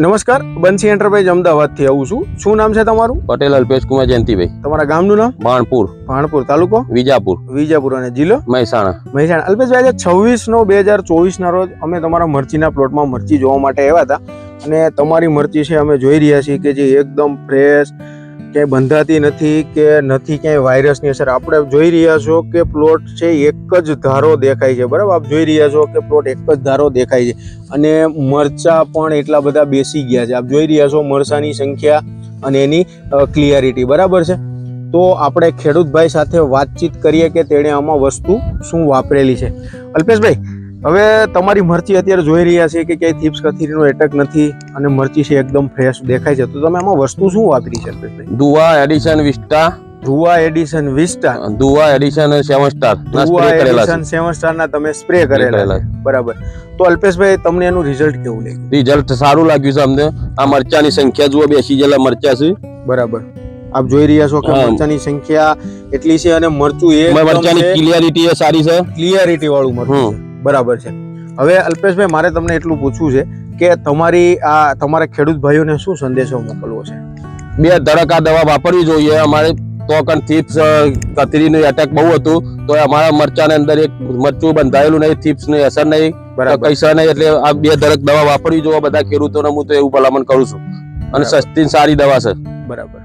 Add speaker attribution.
Speaker 1: નમસ્કાર બંસી એન્ટરપ્રાઇઝ અમદાવાદથી આવું છું. શું નામ છે તમારું?
Speaker 2: પટેલ અલ્પેશ કુમાર જયંતિભાઈ.
Speaker 1: તમારા ગામનું નામ?
Speaker 2: ભાણપુર.
Speaker 1: ભાણપુર તાલુકો?
Speaker 2: વિજાપુર.
Speaker 1: વિજાપુર અને જિલ્લો?
Speaker 2: મહેસાણા.
Speaker 1: મહેસાણા. અલ્પેશભાઈ આજે છવ્વીસ નો બે હજાર ચોવીસના રોજ અમે તમારા મરચીના પ્લોટમાં મરચી જોવા માટે આવ્યા હતા. અને તમારી મરચી છે અમે જોઈ રહ્યા છીએ કે જે એકદમ ફ્રેશ ક્યાંય બંધાતી નથી કે નથી ક્યાંય વાયરસની અસર. આપણે જોઈ રહ્યા છો કે પ્લોટ છે એક જ ધારો દેખાય છે. બરાબર? આપ જોઈ રહ્યા છો કે પ્લોટ એક જ ધારો દેખાય છે. અને મરચા પણ એટલા બધા બેસી ગયા છે. આપ જોઈ રહ્યા છો મરચાની સંખ્યા અને એની ક્લિયરિટી બરાબર છે? તો આપણે ખેડૂતભાઈ સાથે વાતચીત કરીએ કે તેણે આમાં વસ્તુ શું વાપરેલી છે. અલ્પેશભાઈ હવે તમારી મરચી અત્યારે જોઈ રહ્યા છે કે ક્યાંય થીપ્સ કથીરીનો એટેક નથી અને મરચી છે એકદમ ફ્રેશ દેખાય છે. તો તમે આમાં વસ્તુ શું વાપરી છે
Speaker 2: દુવા એડિશન વિસ્ટા.
Speaker 1: ધુવા એડિશન વિસ્ટા.
Speaker 2: ધુવા એડિશન સેવન સ્ટાર.
Speaker 1: ધુવા એડિશન સેવન સ્ટાર ના તમે સ્પ્રે કરેલા બરાબર. તો અલ્પેશભાઈ તમને એનું રિઝલ્ટ કેવું લાગ્યું?
Speaker 2: રિઝલ્ટ સારું લાગ્યું છે અમને. આ મરચાની સંખ્યા જુઓ બેસી જેટલા મરચા છે.
Speaker 1: બરાબર. આપ જોઈ રહ્યા છો કે. મરચાની સંખ્યા એટલી છે અને મરચું એ
Speaker 2: મરચાની ક્લિયરિટી એ સારી છે.
Speaker 1: ક્લિયરિટી વાળું મરચું બરાબર છે. હવે અલ્પેશભાઈ મારે તમને એટલું પૂછવું છે કે તમારી આ તમારા ખેડૂત ભાઈઓને શું સંદેશો મોકલવો છે?
Speaker 2: બે ધડક આ દવા વાપરવી જોઈએ. અમારે તો કણ થીપ્સ કતરીનું એટેક બહુ હતું. તો અમારા મરચાની અંદર એક મરચું બંધાયેલું નહીં થીપ્સની અસર નહીં. કઈસર નહીં એટલે આ બે ધડક દવા વાપરવી જોઈએ. બધા ખેડૂતોને હું તો એવું ભલામણ કરું છું. અને સસ્તી સારી દવા છે.
Speaker 1: બરાબર.